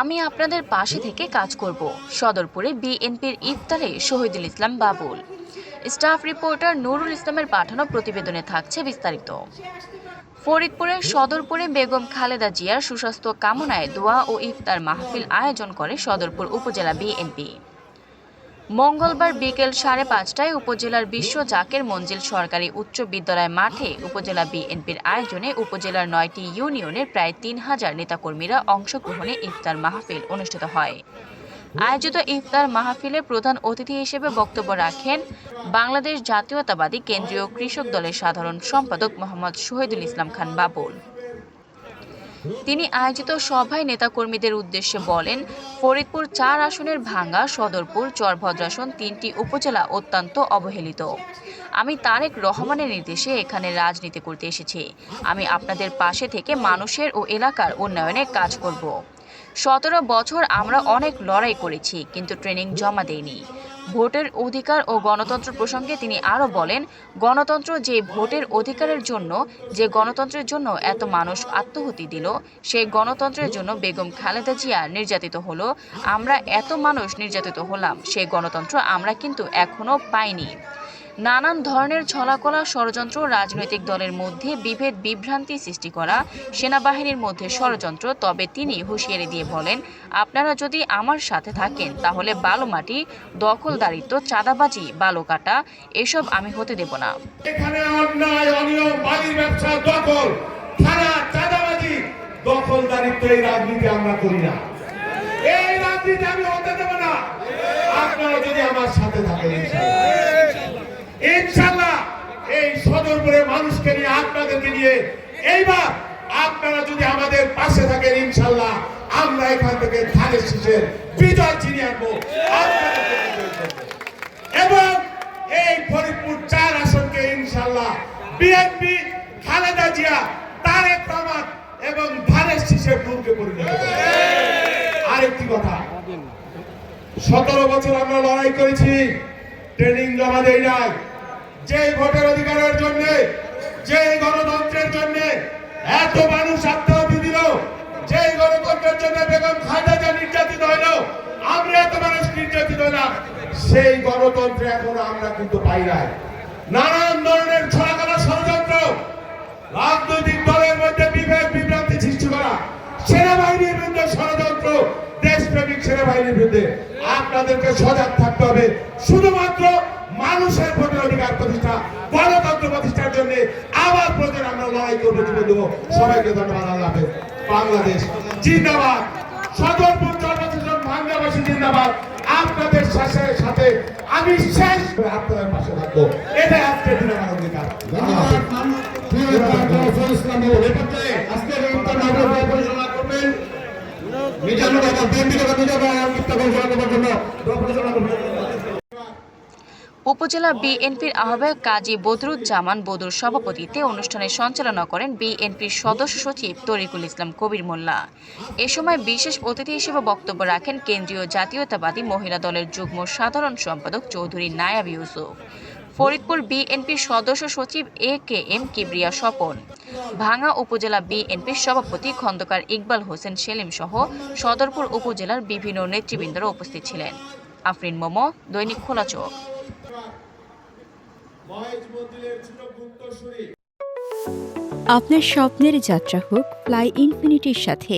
আমি আপনাদের পাশে থেকে কাজ করব, সদরপুরে বিএনপির ইফতারে শহীদুল ইসলাম বাবুল। স্টাফ রিপোর্টার নুরুল ইসলামের পাঠানো প্রতিবেদনে থাকছে বিস্তারিত। ফরিদপুরের সদরপুরে বেগম খালেদা জিয়ার সুস্বাস্থ্য কামনায় দোয়া ও ইফতার মাহফিল আয়োজন করে সদরপুর উপজেলা বিএনপি। মঙ্গলবার বিকেল সাড়ে পাঁচটায় উপজেলার বিশ্ব জাকের মঞ্জিল সরকারি উচ্চ বিদ্যালয় মাঠে উপজেলা বিএনপির আয়োজনে উপজেলার নয়টি ইউনিয়নের প্রায় তিন হাজার নেতাকর্মীরা অংশগ্রহণে ইফতার মাহফিল অনুষ্ঠিত হয়। আয়োজিত ইফতার মাহফিলে প্রধান অতিথি হিসেবে বক্তব্য রাখেন বাংলাদেশ জাতীয়তাবাদী কেন্দ্রীয় কৃষক দলের সাধারণ সম্পাদক মোহাম্মদ শহীদুল ইসলাম খান বাবুল। তিনি আয়োজিত সভায় নেতাকর্মীদের উদ্দেশ্যে বলেন, ফরিদপুর চার আসনের ভাঙ্গা, সদরপুর, চরভদ্রাসন তিনটি উপজেলা অত্যন্ত অবহেলিত। আমি তারেক রহমানের নির্দেশে এখানে রাজনীতি করতে এসেছি। আমি আপনাদের পাশে থেকে মানুষের ও এলাকার উন্নয়নে কাজ করব। সতেরো বছর আমরা অনেক লড়াই করেছি, কিন্তু ট্রেনিং জমা দেইনি। ভোটের অধিকার ও গণতন্ত্র প্রসঙ্গে তিনি আরও বলেন, গণতন্ত্র যে ভোটের অধিকারের জন্য, যে গণতন্ত্রের জন্য এত মানুষ আত্মহতি দিল, সেই গণতন্ত্রের জন্য বেগম খালেদা জিয়া নির্যাতিত হলো, আমরা এত মানুষ নির্যাতিত হলাম, সেই গণতন্ত্র আমরা কিন্তু এখনও পাইনি। নানান ধরনের ছলাকলা ষড়যন্ত্র রাজনৈতিক দলের মধ্যে বিভেদ, বিভ্রান্তি সৃষ্টি করা, সেনাবাহিনীর মধ্যে ষড়যন্ত্র, তবে তিনি হুঁশিয়ারি দিয়ে বলেন, আপনারা যদি আমার সাথে থাকেন, তাহলে বালু মাটি দখলদারিত্ব, চাঁদাবাজি বালু কাটা এসব আমি হতে দেব না। এখানে অন্যায়, অনিয়ম বালির ব্যবসা, দখল চাঁদাবাজি, দখলদারিত্ব এই রাজনীতি আমরা করি না। এই রাজনীতি আমি হতে দেব না। আপনারা যদি আমার সাথে থাকেন এই সদরপুরে মানুষকে নিয়ে, আপনাদেরকে নিয়ে, এইবার আপনারা যদি আমাদের পাশে থাকেন, ইনশাল্লাহ আমরা এখান থেকে ধানের শীষের বিজয় চিনিয়ে আনব। এবং এই ফরিদপুর চার আসনকে ইনশাল্লাহ বিএনপি, খালেদা জিয়া, তারেক রহমান এবং ধানের শীষের দূরকে পরিণত আরেকটি কথা, সতেরো বছর আমরা লড়াই করেছি, ট্রেনিং জমা দেয় নাই। যে ভোটের অধিকারের জন্য যে গণতন্ত্রের জন্য এত মানুষ আত্মাহতি দিল যে গণতন্ত্রের জন্য বেগম খালেদা নির্যাতিত হইল, আমরা এত মানুষ নির্যাতিত হইলাম, সেই গণতন্ত্র এখন আমরা কিন্তু পাই নাই। নানান ধরনের ছড়াগলা ষড়যন্ত্র, রাজনৈতিক দলের সেনাবাহিনীর বিরুদ্ধে আপনাদেরকে সজাগ থাকতে হবে। শুধুমাত্র মানুষের ভোটের অধিকার প্রতিষ্ঠা গণতন্ত্র প্রতিষ্ঠার জন্য আবার প্রয়োজন আমরা লড়াই করব জীবন দেবো। সবাইকে ধন্যবাদ আল্লাহ বাংলাদেশ জিন্দাবাদ। সদরপুর জন্মসূচন ভাঙ্গাবাসী জিন্দাবাদ। আপনাদের সাথে সাথে আমি শেষ করে আপনাদের পাশে থাকব। এটাই আজকের দিনে আমার অধিকার ধন্যবাদ। আজকের এই ইফতার মাহফিল পরিচালনা করবেন মিজানুর রহমান বিএনপি থেকে মিজানুর রহমান ইফতার পরিচালনা করার জন্য পরিচালনা করবেন উপজেলা বিএনপির আহ্বায়ক কাজী বদরুজ্জামান বদুর সভাপতিত্বে অনুষ্ঠানে সঞ্চালনা করেন বিএনপির সদস্য সচিব তরিকুল ইসলাম কবির মোল্লা। এ সময় বিশেষ অতিথি হিসেবে বক্তব্য রাখেন কেন্দ্রীয় জাতীয়তাবাদী মহিলা দলের যুগ্ম সাধারণ সম্পাদক চৌধুরী নায়াব ইউসুফ। ফরিদপুর বিএনপির সদস্য সচিব A K M Kibria Swapan. Bhanga উপজেলা বিএনপির সভাপতি খন্দকার ইকবাল হোসেন সেলিম সহ সদরপুর উপজেলার বিভিন্ন নেতৃবৃন্দরা উপস্থিত ছিলেন। আফরিন মোমো, দৈনিক খোলা চোখ। আপনার স্বপ্নের যাত্রা হোক ফ্লাই ইনফিনিটির সাথে